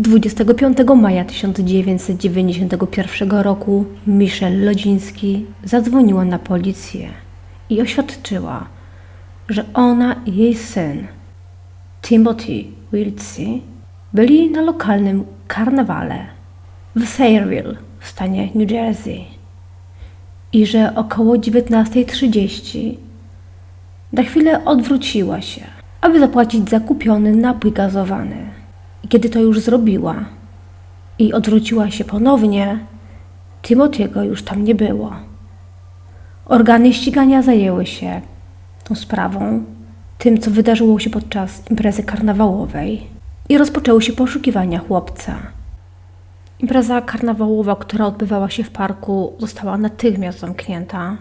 25 maja 1991 roku Michelle Lodziński zadzwoniła na policję i oświadczyła, że ona i jej syn Timothy Wiltsey byli na lokalnym karnawale w Sayreville w stanie New Jersey i że około 19.30 na chwilę odwróciła się, aby zapłacić za kupiony napój gazowany. Kiedy to już zrobiła i odwróciła się ponownie, Timothy'ego już tam nie było. Organy ścigania zajęły się tą sprawą, tym co wydarzyło się podczas imprezy karnawałowej i rozpoczęły się poszukiwania chłopca. Impreza karnawałowa, która odbywała się w parku, została natychmiast zamknięta.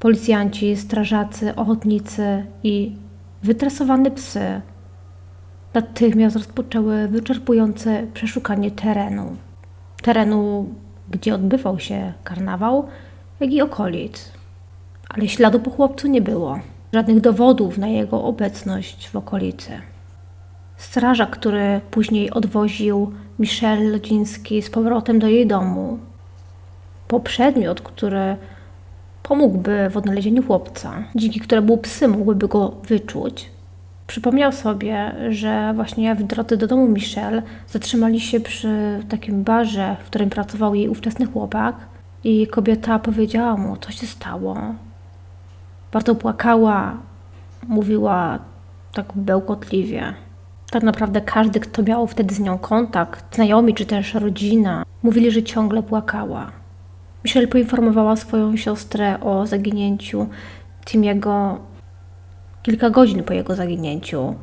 Policjanci, strażacy, ochotnicy i wytresowane psy natychmiast rozpoczęły wyczerpujące przeszukanie terenu. Terenu, gdzie odbywał się karnawał, jak i okolic. Ale śladu po chłopcu nie było. Żadnych dowodów na jego obecność w okolicy. Strażak, który później odwoził Michelle Lodziński z powrotem do jej domu, po przedmiot, który pomógłby w odnalezieniu chłopca, dzięki któremu psy mogłyby go wyczuć, przypomniał sobie, że właśnie w drodze do domu Michelle zatrzymali się przy takim barze, w którym pracował jej ówczesny chłopak i kobieta powiedziała mu, co się stało. Bardzo płakała, mówiła tak bełkotliwie. Tak naprawdę każdy, kto miał wtedy z nią kontakt, znajomi czy też rodzina, mówili, że ciągle płakała. Michelle poinformowała swoją siostrę o zaginięciu Timiego kilka godzin po jego zaginięciu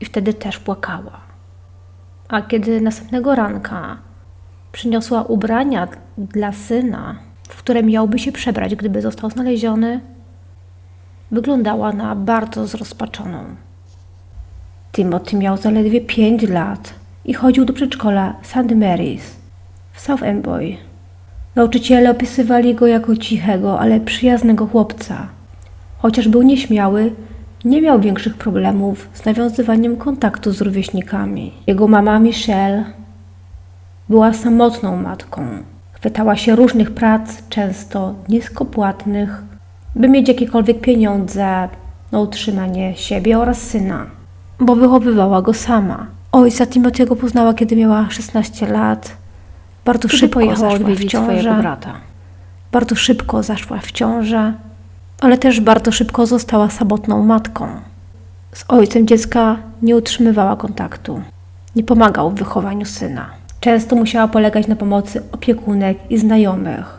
i wtedy też płakała. A kiedy następnego ranka przyniosła ubrania dla syna, w które miałby się przebrać, gdyby został znaleziony, wyglądała na bardzo zrozpaczoną. Timothy miał zaledwie 5 lat i chodził do przedszkola St. Mary's w South Amboy. Nauczyciele opisywali go jako cichego, ale przyjaznego chłopca. Chociaż był nieśmiały, nie miał większych problemów z nawiązywaniem kontaktu z rówieśnikami. Jego mama Michelle była samotną matką. Chwytała się różnych prac, często niskopłatnych, by mieć jakiekolwiek pieniądze na utrzymanie siebie oraz syna, bo wychowywała go sama. Ojca Timothy'ego poznała, kiedy miała 16 lat. Bardzo szybko pojechała zaszła w odwiedzić swojego ciążę. brata. Bardzo szybko zaszła w ciążę, ale też bardzo szybko została samotną matką. Z ojcem dziecka nie utrzymywała kontaktu. Nie pomagał w wychowaniu syna. Często musiała polegać na pomocy opiekunek i znajomych,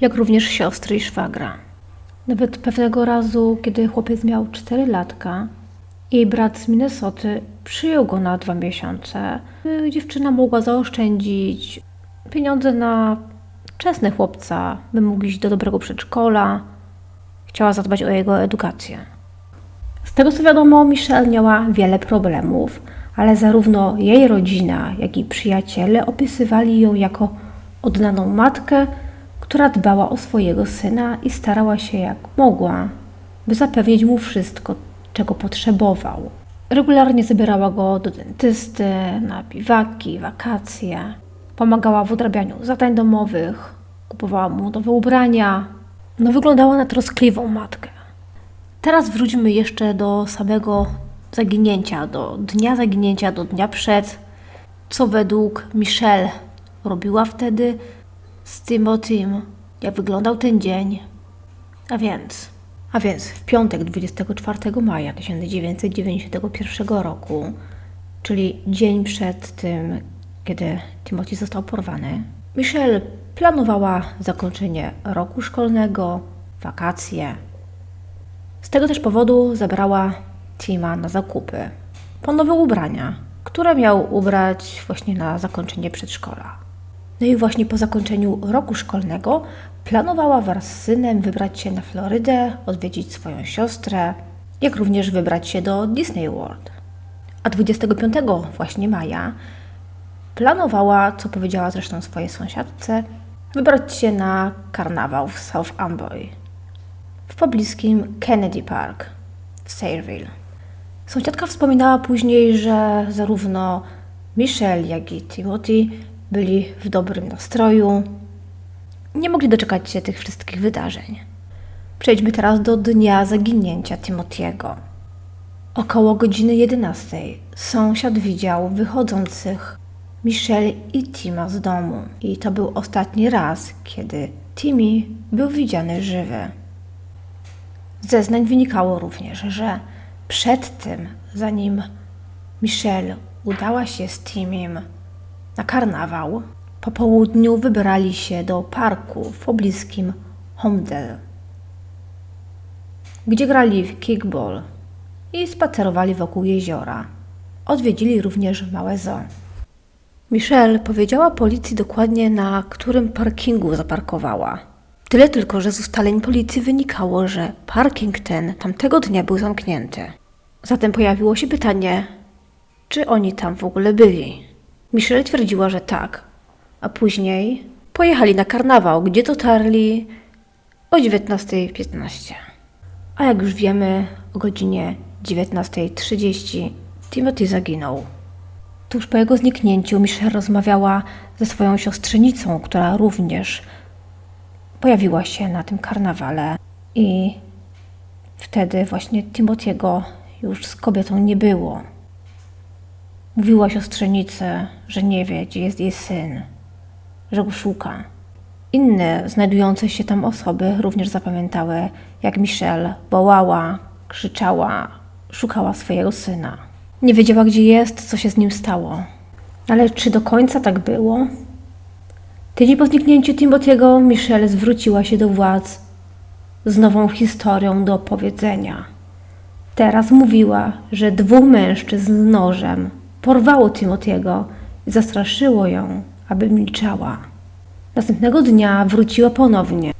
jak również siostry i szwagra. Nawet pewnego razu, kiedy chłopiec miał 4 latka, jej brat z Minnesoty przyjął go na dwa miesiące. Dziewczyna mogła zaoszczędzić pieniądze na wczesne chłopca, by mógł iść do dobrego przedszkola. Chciała zadbać o jego edukację. Z tego co wiadomo, Michelle miała wiele problemów, ale zarówno jej rodzina, jak i przyjaciele opisywali ją jako oddaną matkę, która dbała o swojego syna i starała się jak mogła, by zapewnić mu wszystko, czego potrzebował. Regularnie zabierała go do dentysty, na biwaki, wakacje, pomagała w odrabianiu zadań domowych, kupowała mu nowe ubrania. No, wyglądała na troskliwą matkę. Teraz wróćmy jeszcze do samego zaginięcia, do dnia zaginięcia, do dnia przed. Co według Michelle robiła wtedy z Timothym? Jak wyglądał ten dzień? A więc, a więc w piątek 24 maja 1991 roku, czyli dzień przed tym, kiedy Timothy został porwany, Michelle planowała zakończenie roku szkolnego, wakacje, z tego też powodu zabrała Tima na zakupy po nowe ubrania, które miał ubrać właśnie na zakończenie przedszkola. No i właśnie po zakończeniu roku szkolnego planowała wraz z synem wybrać się na Florydę, odwiedzić swoją siostrę, jak również wybrać się do Disney World. A 25 właśnie maja planowała, co powiedziała zresztą swojej sąsiadce, wybrać się na karnawał w South Amboy w pobliskim Kennedy Park w Sayreville. Sąsiadka wspominała później, że zarówno Michelle, jak i Timothy byli w dobrym nastroju. Nie mogli doczekać się tych wszystkich wydarzeń. Przejdźmy teraz do dnia zaginięcia Timothy'ego. Około godziny 11 sąsiad widział wychodzących Michelle i Tima z domu. I to był ostatni raz, kiedy Timmy był widziany żywy. Z zeznań wynikało również, że przed tym, zanim Michelle udała się z Timim na karnawał, po południu wybrali się do parku w pobliskim Homdale, gdzie grali w kickball i spacerowali wokół jeziora. Odwiedzili również małe zoo. Michelle powiedziała policji dokładnie, na którym parkingu zaparkowała. Tyle tylko, że z ustaleń policji wynikało, że parking ten tamtego dnia był zamknięty. Zatem pojawiło się pytanie, czy oni tam w ogóle byli. Michelle twierdziła, że tak, a później pojechali na karnawał, gdzie dotarli o 19.15. A jak już wiemy, o godzinie 19.30 Timothy zaginął. Tuż po jego zniknięciu Michelle rozmawiała ze swoją siostrzenicą, która również pojawiła się na tym karnawale i wtedy właśnie Timothy'ego już z kobietą nie było. Mówiła siostrzenicy, że nie wie, gdzie jest jej syn, że go szuka. Inne znajdujące się tam osoby również zapamiętały, jak Michelle wołała, krzyczała, szukała swojego syna. Nie wiedziała, gdzie jest, co się z nim stało. Ale czy do końca tak było? Tydzień po zniknięciu Timothy'ego Michelle zwróciła się do władz z nową historią do opowiedzenia. Teraz mówiła, że dwóch mężczyzn z nożem porwało Timothy'ego i zastraszyło ją, aby milczała. Następnego dnia wróciła ponownie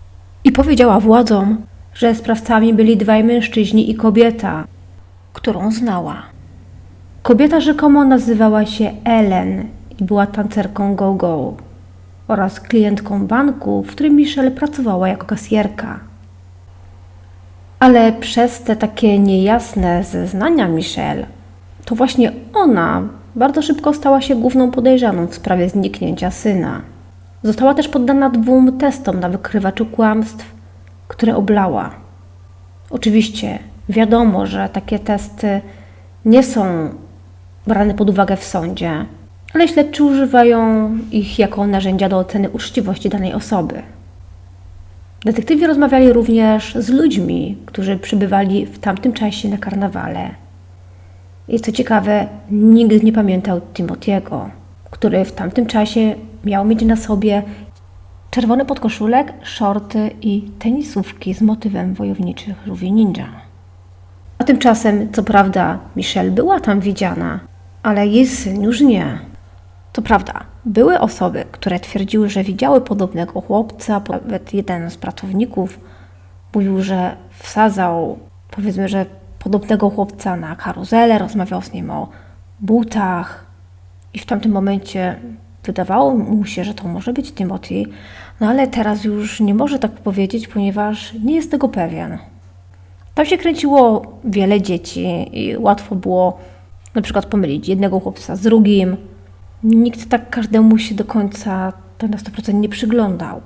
i powiedziała władzom, że sprawcami byli dwaj mężczyźni i kobieta, którą znała. Kobieta rzekomo nazywała się Ellen i była tancerką go-go oraz klientką banku, w którym Michelle pracowała jako kasjerka. Ale przez te takie niejasne zeznania Michelle, to właśnie ona bardzo szybko stała się główną podejrzaną w sprawie zniknięcia syna. Została też poddana dwóm testom na wykrywaczu kłamstw, które oblała. Oczywiście wiadomo, że takie testy nie są brane pod uwagę w sądzie, ale śledczy używają ich jako narzędzia do oceny uczciwości danej osoby. Detektywi rozmawiali również z ludźmi, którzy przybywali w tamtym czasie na karnawale. I co ciekawe, nikt nie pamiętał Timothy'ego, który w tamtym czasie miał mieć na sobie czerwony podkoszulek, shorty i tenisówki z motywem wojowniczych żółwi ninja. A tymczasem, co prawda, Michelle była tam widziana, ale jej syn już nie. To prawda, były osoby, które twierdziły, że widziały podobnego chłopca. Nawet jeden z pracowników mówił, że wsadzał, powiedzmy, że podobnego chłopca na karuzelę, rozmawiał z nim o butach. I w tamtym momencie wydawało mu się, że to może być Timothy, no ale teraz już nie może tak powiedzieć, ponieważ nie jest tego pewien. Tam się kręciło wiele dzieci i łatwo było na przykład pomylić jednego chłopca z drugim. Nikt tak każdemu się do końca to na 100% nie przyglądał.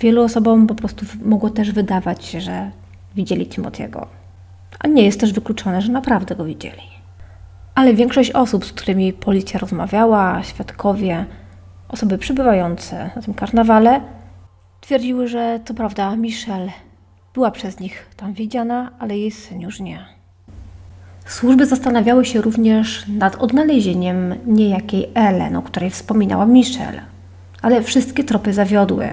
Wielu osobom po prostu mogło też wydawać się, że widzieli Timothy'ego. A nie jest też wykluczone, że naprawdę go widzieli. Ale większość osób, z którymi policja rozmawiała, świadkowie, osoby przybywające na tym karnawale, twierdziły, że to prawda, Michelle była przez nich tam widziana, ale jej syn już nie. Służby zastanawiały się również nad odnalezieniem niejakiej Ellen, o której wspominała Michelle, ale wszystkie tropy zawiodły.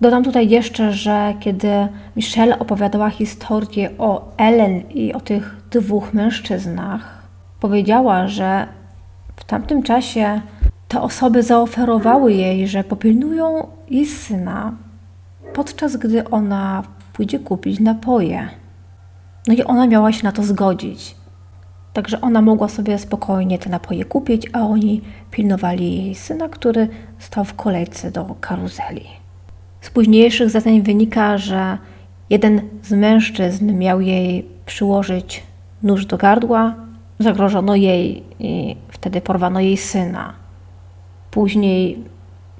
Dodam tutaj jeszcze, że kiedy Michelle opowiadała historię o Ellen i o tych dwóch mężczyznach, powiedziała, że w tamtym czasie te osoby zaoferowały jej, że popilnują jej syna, podczas gdy ona pójdzie kupić napoje. No i ona miała się na to zgodzić. Także ona mogła sobie spokojnie te napoje kupić, a oni pilnowali jej syna, który stał w kolejce do karuzeli. Z późniejszych zeznań wynika, że jeden z mężczyzn miał jej przyłożyć nóż do gardła zagrożono jej i wtedy porwano jej syna. Później,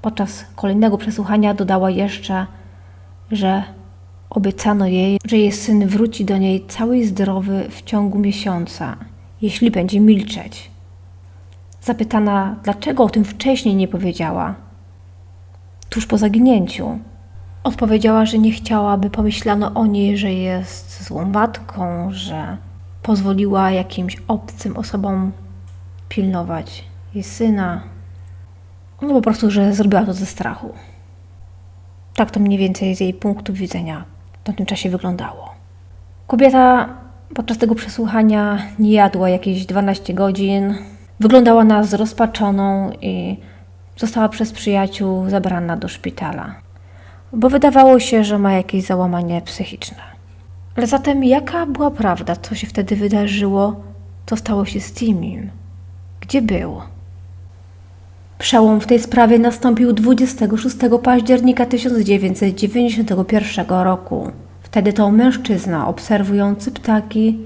podczas kolejnego przesłuchania, dodała jeszcze, że obiecano jej, że jej syn wróci do niej cały i zdrowy w ciągu miesiąca, jeśli będzie milczeć. Zapytana, dlaczego o tym wcześniej nie powiedziała, tuż po zaginięciu, odpowiedziała, że nie chciała, by pomyślano o niej, że jest złą matką, że pozwoliła jakimś obcym osobom pilnować jej syna. No po prostu, że zrobiła to ze strachu. Tak to mniej więcej z jej punktu widzenia w tamtym czasie wyglądało. Kobieta podczas tego przesłuchania nie jadła jakieś 12 godzin. Wyglądała na zrozpaczoną i została przez przyjaciół zabrana do szpitala, bo wydawało się, że ma jakieś załamanie psychiczne. Ale zatem jaka była prawda? Co się wtedy wydarzyło? Co stało się z Timim? Gdzie był? Przełom w tej sprawie nastąpił 26 października 1991 roku. Wtedy to mężczyzna obserwujący ptaki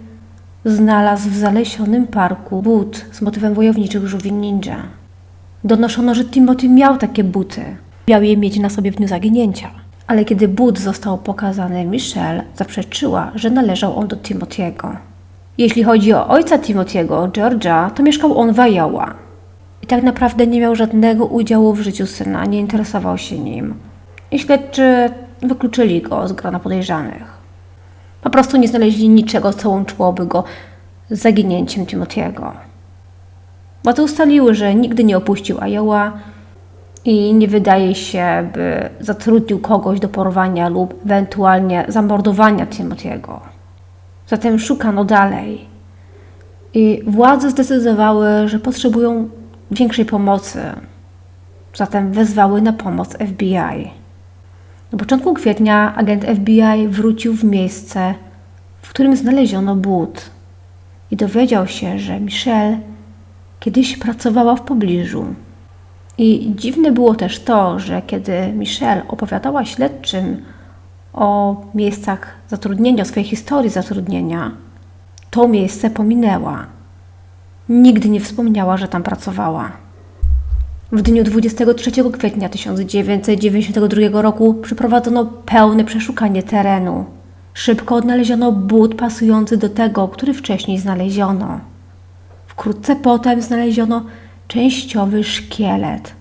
znalazł w zalesionym parku but z motywem wojowniczych żółwi ninja. Donoszono, że Timothy miał takie buty. Miał je mieć na sobie w dniu zaginięcia. Ale kiedy but został pokazany Michelle, zaprzeczyła, że należał on do Timothy'ego. Jeśli chodzi o ojca Timothy'ego, George'a, to mieszkał on w Iowa. Tak naprawdę nie miał żadnego udziału w życiu syna, nie interesował się nim. I śledczy wykluczyli go z grona podejrzanych. Po prostu nie znaleźli niczego, co łączyłoby go z zaginięciem Timothy'ego. Władze ustaliły, że nigdy nie opuścił Iowa i nie wydaje się, by zatrudnił kogoś do porwania lub ewentualnie zamordowania Timothy'ego. Zatem szukano dalej. I władze zdecydowały, że potrzebują większej pomocy. Zatem wezwały na pomoc FBI. Na początku kwietnia agent FBI wrócił w miejsce, w którym znaleziono but i dowiedział się, że Michelle kiedyś pracowała w pobliżu. I dziwne było też to, że kiedy Michelle opowiadała śledczym o miejscach zatrudnienia, o swojej historii zatrudnienia, to miejsce pominęła. Nigdy nie wspomniała, że tam pracowała. W dniu 23 kwietnia 1992 roku przeprowadzono pełne przeszukanie terenu. Szybko odnaleziono but pasujący do tego, który wcześniej znaleziono. Wkrótce potem znaleziono częściowy szkielet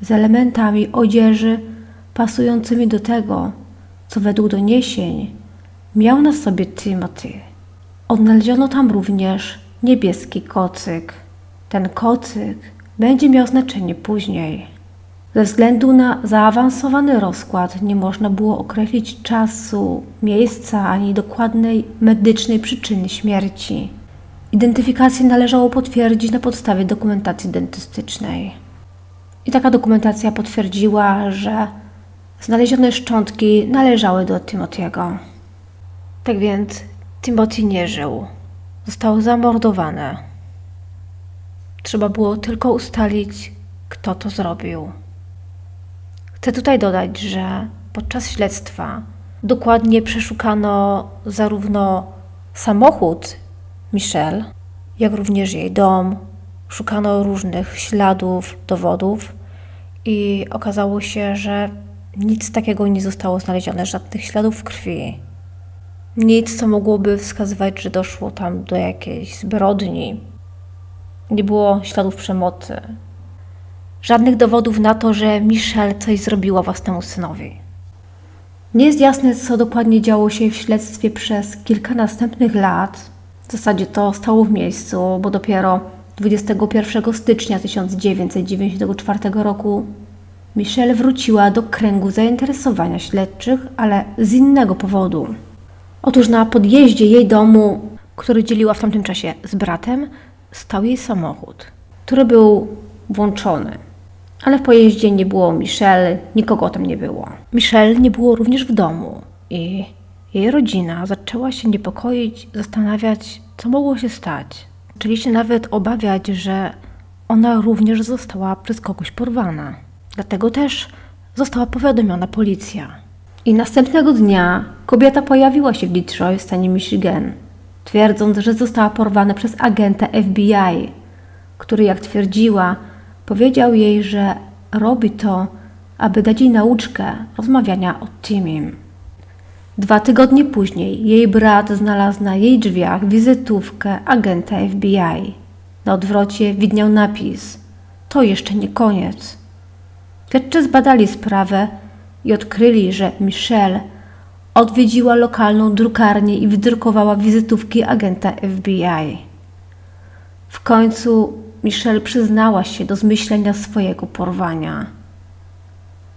z elementami odzieży pasującymi do tego, co według doniesień miał na sobie Timothy. Odnaleziono tam również niebieski kocyk. Ten kocyk będzie miał znaczenie później. Ze względu na zaawansowany rozkład nie można było określić czasu, miejsca ani dokładnej medycznej przyczyny śmierci. Identyfikację należało potwierdzić na podstawie dokumentacji dentystycznej. I taka dokumentacja potwierdziła, że znalezione szczątki należały do Timothy'ego. Tak więc Timothy nie żył. Został zamordowany. Trzeba było tylko ustalić, kto to zrobił. Chcę tutaj dodać, że podczas śledztwa dokładnie przeszukano zarówno samochód Michelle, jak również jej dom. Szukano różnych śladów, dowodów i okazało się, że nic takiego nie zostało znalezione, żadnych śladów krwi. Nic, co mogłoby wskazywać, że doszło tam do jakiejś zbrodni. Nie było śladów przemocy. Żadnych dowodów na to, że Michelle coś zrobiła własnemu synowi. Nie jest jasne, co dokładnie działo się w śledztwie przez kilka następnych lat. W zasadzie to stało w miejscu, bo dopiero 21 stycznia 1994 roku Michelle wróciła do kręgu zainteresowania śledczych, ale z innego powodu. Otóż na podjeździe jej domu, który dzieliła w tamtym czasie z bratem, stał jej samochód, który był włączony. Ale w pojeździe nie było Michelle, nikogo tam nie było. Michelle nie było również w domu i jej rodzina zaczęła się niepokoić, zastanawiać, co mogło się stać. Zaczęli się nawet obawiać, że ona również została przez kogoś porwana. Dlatego też została powiadomiona policja. I następnego dnia kobieta pojawiła się w Detroit w stanie Michigan. twierdząc, że została porwana przez agenta FBI, który, jak twierdziła, powiedział jej, że robi to, aby dać jej nauczkę rozmawiania o Timim. Dwa tygodnie później jej brat znalazł na jej drzwiach wizytówkę agenta FBI. Na odwrocie widniał napis: To jeszcze nie koniec. Śledczy zbadali sprawę i odkryli, że Michelle odwiedziła lokalną drukarnię i wydrukowała wizytówki agenta FBI. W końcu Michelle przyznała się do zmyślenia swojego porwania.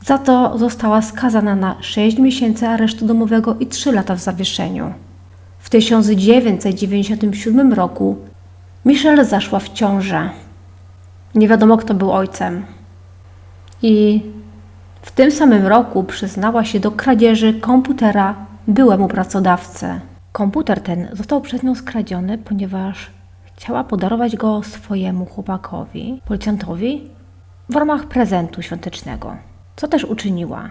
Za to została skazana na 6 miesięcy aresztu domowego i 3 lata w zawieszeniu. W 1997 roku Michelle zaszła w ciążę. Nie wiadomo, kto był ojcem. I w tym samym roku przyznała się do kradzieży komputera byłemu pracodawcy. Komputer ten został przez nią skradziony, ponieważ chciała podarować go swojemu chłopakowi, policjantowi, w ramach prezentu świątecznego, co też uczyniła.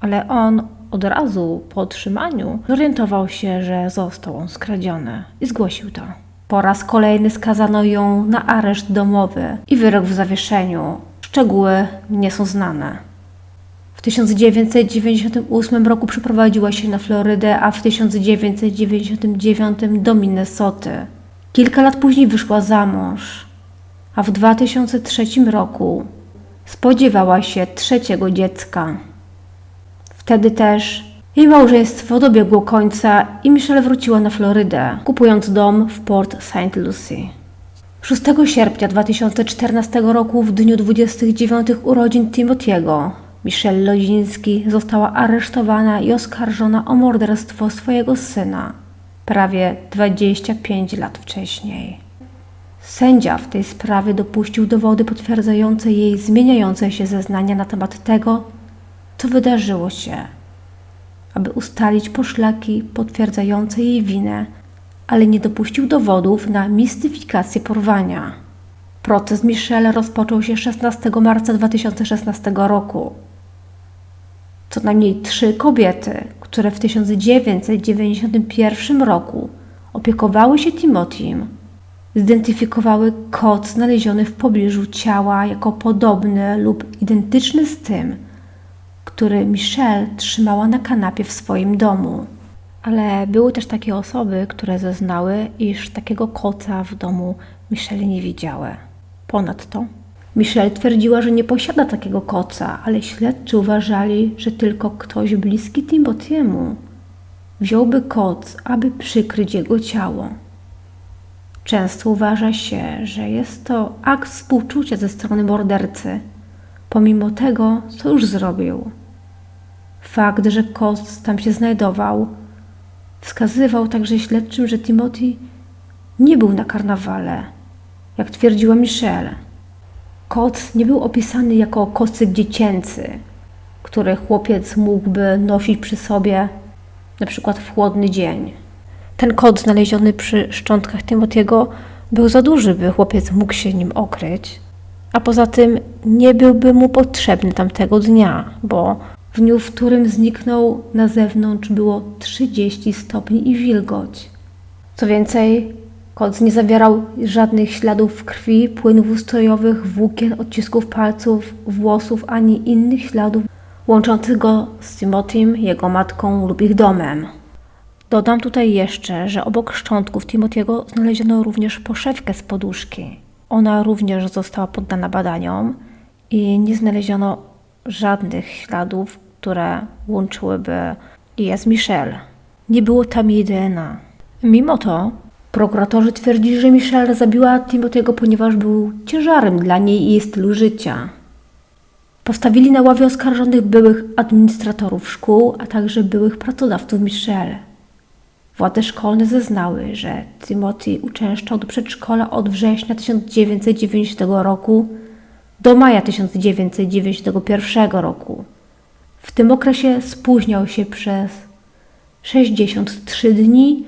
Ale on od razu po otrzymaniu zorientował się, że został on skradziony i zgłosił to. Po raz kolejny skazano ją na areszt domowy i wyrok w zawieszeniu. Szczegóły nie są znane. W 1998 roku przeprowadziła się na Florydę, a w 1999 do Minnesoty. Kilka lat później wyszła za mąż, a w 2003 roku spodziewała się trzeciego dziecka. Wtedy też jej małżeństwo dobiegło końca i Michelle wróciła na Florydę, kupując dom w Port St. Lucie. 6 sierpnia 2014 roku, w dniu 29 urodzin Timothy'ego, Michelle Lodziński została aresztowana i oskarżona o morderstwo swojego syna prawie 25 lat wcześniej. Sędzia w tej sprawie dopuścił dowody potwierdzające jej zmieniające się zeznania na temat tego, co wydarzyło się, aby ustalić poszlaki potwierdzające jej winę, ale nie dopuścił dowodów na mistyfikację porwania. Proces Michelle rozpoczął się 16 marca 2016 roku. Co najmniej trzy kobiety, które w 1991 roku opiekowały się Timothym, zidentyfikowały kot znaleziony w pobliżu ciała jako podobny lub identyczny z tym, który Michelle trzymała na kanapie w swoim domu. Ale były też takie osoby, które zeznały, iż takiego koca w domu Michelle nie widziały. Ponadto Michelle twierdziła, że nie posiada takiego koca, ale śledczy uważali, że tylko ktoś bliski Timothy'emu wziąłby koc, aby przykryć jego ciało. Często uważa się, że jest to akt współczucia ze strony mordercy, pomimo tego, co już zrobił. Fakt, że koc tam się znajdował, wskazywał także śledczym, że Timothy nie był na karnawale, jak twierdziła Michelle. Koc nie był opisany jako kocyk dziecięcy, który chłopiec mógłby nosić przy sobie na przykład w chłodny dzień. Ten kot znaleziony przy szczątkach Timotiego był za duży, by chłopiec mógł się nim okryć, a poza tym nie byłby mu potrzebny tamtego dnia, bo w dniu, w którym zniknął na zewnątrz było 30 stopni i wilgoć. Co więcej, Kot nie zawierał żadnych śladów krwi, płynów ustrojowych, włókien, odcisków palców, włosów ani innych śladów łączących go z Timothym, jego matką lub ich domem. Dodam tutaj jeszcze, że obok szczątków Timothy'ego znaleziono również poszewkę z poduszki. Ona również została poddana badaniom i nie znaleziono żadnych śladów, które łączyłyby je z Michelle. Nie było tam jej DNA. Mimo to Prokuratorzy twierdzili, że Michelle zabiła Timothy'ego, ponieważ był ciężarem dla niej i jej stylu życia. Postawili na ławie oskarżonych byłych administratorów szkół, a także byłych pracodawców Michelle. Władze szkolne zeznały, że Timothy uczęszczał do przedszkola od września 1990 roku do maja 1991 roku. W tym okresie spóźniał się przez 63 dni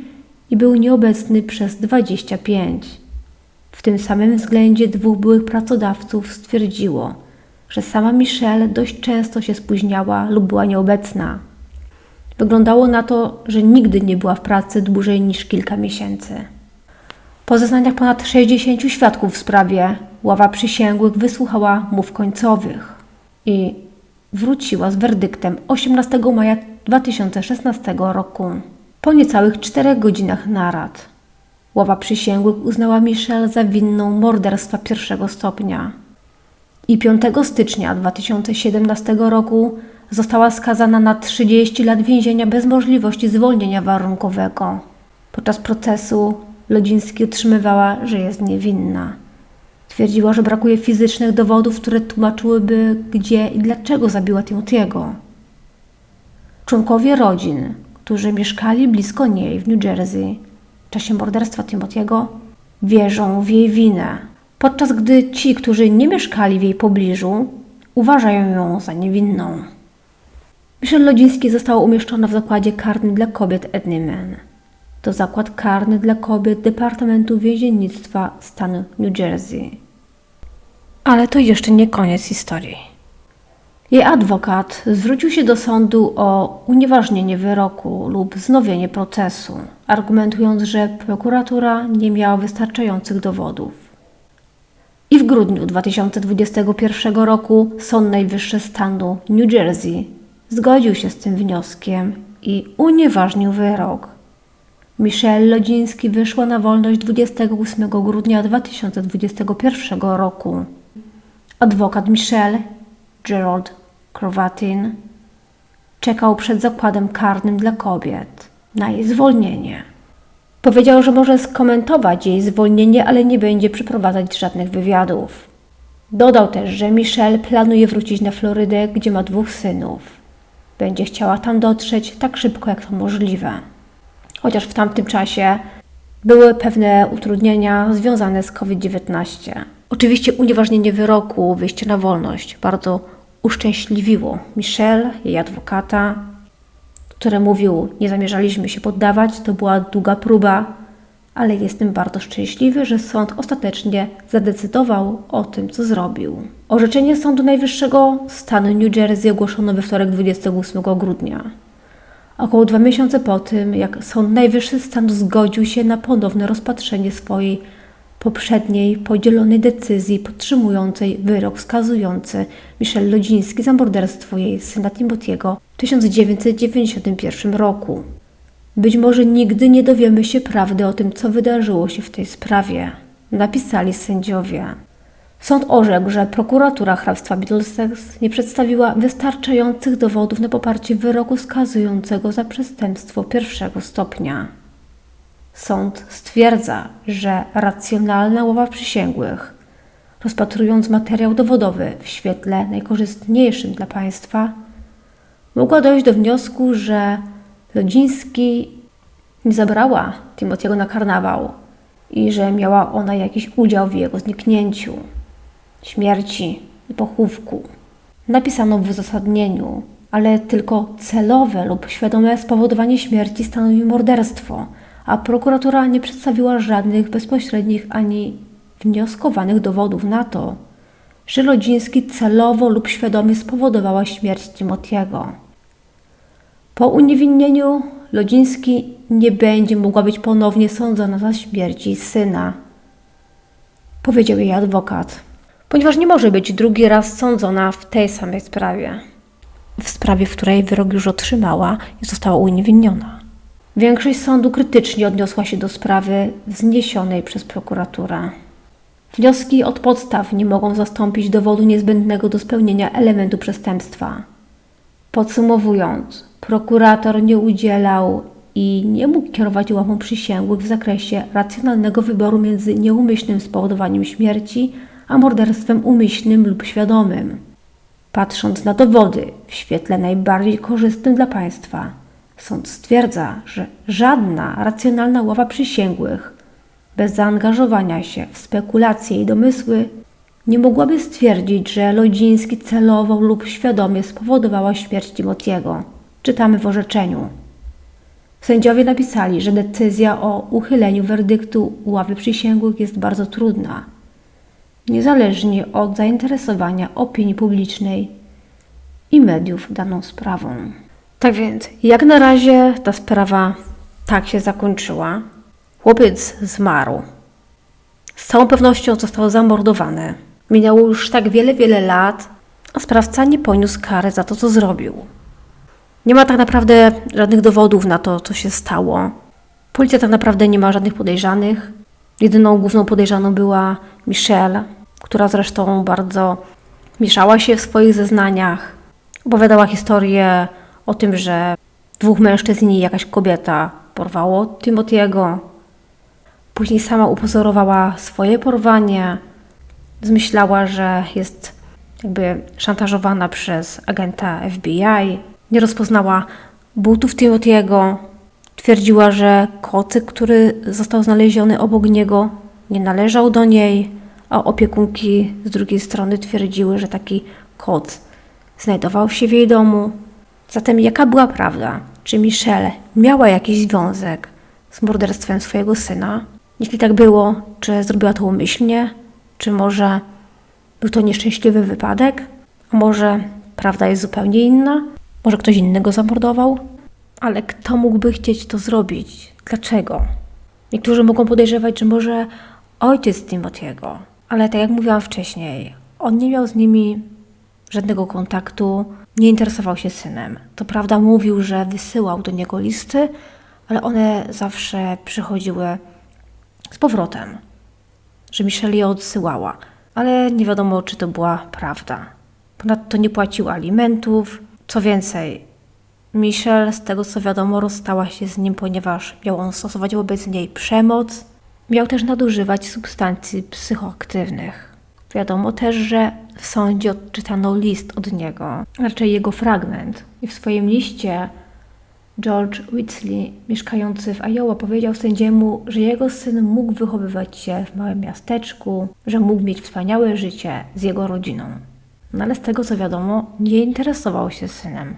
i był nieobecny przez 25. W tym samym względzie dwóch byłych pracodawców stwierdziło, że sama Michelle dość często się spóźniała lub była nieobecna. Wyglądało na to, że nigdy nie była w pracy dłużej niż kilka miesięcy. Po zeznaniach ponad 60 świadków w sprawie, ława przysięgłych wysłuchała mów końcowych i wróciła z werdyktem 18 maja 2016 roku. Po niecałych czterech godzinach narad ława przysięgłych uznała Michelle za winną morderstwa pierwszego stopnia i 5 stycznia 2017 roku została skazana na 30 lat więzienia bez możliwości zwolnienia warunkowego. Podczas procesu Lodziński utrzymywała, że jest niewinna. Twierdziła, że brakuje fizycznych dowodów, które tłumaczyłyby, gdzie i dlaczego zabiła Timothy'ego. Członkowie rodzin, którzy mieszkali blisko niej w New Jersey w czasie morderstwa Timothy'ego, wierzą w jej winę, podczas gdy ci, którzy nie mieszkali w jej pobliżu, uważają ją za niewinną. Michelle Lodziński została umieszczona w zakładzie karnym dla kobiet Ednyman. To zakład karny dla kobiet Departamentu Więziennictwa stanu New Jersey. Ale to jeszcze nie koniec historii. Jej adwokat zwrócił się do sądu o unieważnienie wyroku lub wznowienie procesu, argumentując, że prokuratura nie miała wystarczających dowodów. I w grudniu 2021 roku Sąd Najwyższy stanu New Jersey zgodził się z tym wnioskiem i unieważnił wyrok. Michelle Lodziński wyszła na wolność 28 grudnia 2021 roku. Adwokat Michelle, Gerald Crowatin, czekał przed zakładem karnym dla kobiet na jej zwolnienie. Powiedział, że może skomentować jej zwolnienie, ale nie będzie przeprowadzać żadnych wywiadów. Dodał też, że Michelle planuje wrócić na Florydę, gdzie ma dwóch synów. Będzie chciała tam dotrzeć tak szybko, jak to możliwe. Chociaż w tamtym czasie były pewne utrudnienia związane z COVID-19. Oczywiście unieważnienie wyroku, wyjście na wolność bardzo uszczęśliwiło Michelle, jej adwokata, który mówił: Nie zamierzaliśmy się poddawać, to była długa próba, ale jestem bardzo szczęśliwy, że sąd ostatecznie zadecydował o tym, co zrobił. Orzeczenie Sądu Najwyższego stanu New Jersey ogłoszono we wtorek 28 grudnia. Około dwa miesiące po tym, jak Sąd Najwyższy stanu zgodził się na ponowne rozpatrzenie swojej poprzedniej podzielonej decyzji podtrzymującej wyrok skazujący Michelle Lodziński za morderstwo jej syna Timothy'ego w 1991 roku. Być może nigdy nie dowiemy się prawdy o tym, co wydarzyło się w tej sprawie, napisali sędziowie. Sąd orzekł, że prokuratura hrabstwa Middlesex nie przedstawiła wystarczających dowodów na poparcie wyroku skazującego za przestępstwo pierwszego stopnia. Sąd stwierdza, że racjonalna łowa przysięgłych, rozpatrując materiał dowodowy w świetle najkorzystniejszym dla państwa, mogła dojść do wniosku, że Lodziński nie zabrała Timothy'ego na karnawał i że miała ona jakiś udział w jego zniknięciu, śmierci i pochówku. Napisano w uzasadnieniu, ale tylko celowe lub świadome spowodowanie śmierci stanowi morderstwo, a prokuratura nie przedstawiła żadnych bezpośrednich ani wnioskowanych dowodów na to, że Lodziński celowo lub świadomie spowodowała śmierć Timothy'ego. Po uniewinnieniu Lodziński nie będzie mogła być ponownie sądzona za śmierć syna, powiedział jej adwokat, ponieważ nie może być drugi raz sądzona w tej samej sprawie. W sprawie, w której wyrok już otrzymała i została uniewinniona. Większość sądu krytycznie odniosła się do sprawy wzniesionej przez prokuraturę. Wnioski od podstaw nie mogą zastąpić dowodu niezbędnego do spełnienia elementu przestępstwa. Podsumowując, prokurator nie udzielał i nie mógł kierować łamą przysięgłych w zakresie racjonalnego wyboru między nieumyślnym spowodowaniem śmierci a morderstwem umyślnym lub świadomym. Patrząc na dowody w świetle najbardziej korzystnym dla państwa, sąd stwierdza, że żadna racjonalna ława przysięgłych bez zaangażowania się w spekulacje i domysły nie mogłaby stwierdzić, że Lodziński celowo lub świadomie spowodowała śmierć Timothy'ego. Czytamy w orzeczeniu. Sędziowie napisali, że decyzja o uchyleniu werdyktu ławy przysięgłych jest bardzo trudna, niezależnie od zainteresowania opinii publicznej i mediów daną sprawą. Tak więc, jak na razie ta sprawa tak się zakończyła. Chłopiec zmarł. Z całą pewnością został zamordowany. Minęło już tak wiele, wiele lat, a sprawca nie poniósł kary za to, co zrobił. Nie ma tak naprawdę żadnych dowodów na to, co się stało. Policja tak naprawdę nie ma żadnych podejrzanych. Jedyną główną podejrzaną była Michelle, która zresztą bardzo mieszała się w swoich zeznaniach. Opowiadała historię o tym, że dwóch mężczyzn i jakaś kobieta porwało Timothy'ego. Później sama upozorowała swoje porwanie. Zmyślała, że jest jakby szantażowana przez agenta FBI. Nie rozpoznała butów Timothy'ego. Twierdziła, że kocyk, który został znaleziony obok niego, nie należał do niej, a opiekunki z drugiej strony twierdziły, że taki koc znajdował się w jej domu. Zatem jaka była prawda? Czy Michelle miała jakiś związek z morderstwem swojego syna? Jeśli tak było, czy zrobiła to umyślnie? Czy może był to nieszczęśliwy wypadek? A może prawda jest zupełnie inna? Może ktoś inny go zamordował? Ale kto mógłby chcieć to zrobić? Dlaczego? Niektórzy mogą podejrzewać, że może ojciec Timothy'ego. Ale tak jak mówiłam wcześniej, on nie miał z nimi żadnego kontaktu, nie interesował się synem. To prawda, mówił, że wysyłał do niego listy, ale one zawsze przychodziły z powrotem, że Michelle je odsyłała, ale nie wiadomo, czy to była prawda. Ponadto nie płacił alimentów. Co więcej, Michelle, z tego co wiadomo, rozstała się z nim, ponieważ miał on stosować wobec niej przemoc. Miał też nadużywać substancji psychoaktywnych. Wiadomo też, że w sądzie odczytano list od niego, raczej jego fragment. I w swoim liście George Whitley, mieszkający w Iowa, powiedział sędziemu, że jego syn mógł wychowywać się w małym miasteczku, że mógł mieć wspaniałe życie z jego rodziną. No ale z tego co wiadomo, nie interesował się synem.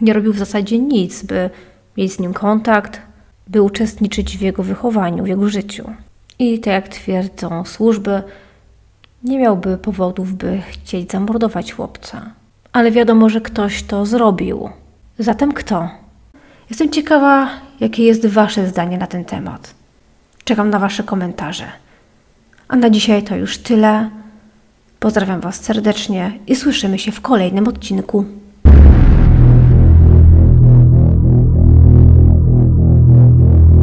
Nie robił w zasadzie nic, by mieć z nim kontakt, by uczestniczyć w jego wychowaniu, w jego życiu. I tak jak twierdzą służby, nie miałby powodów, by chcieć zamordować chłopca. Ale wiadomo, że ktoś to zrobił. Zatem kto? Jestem ciekawa, jakie jest Wasze zdanie na ten temat. Czekam na Wasze komentarze. A na dzisiaj to już tyle. Pozdrawiam Was serdecznie i słyszymy się w kolejnym odcinku.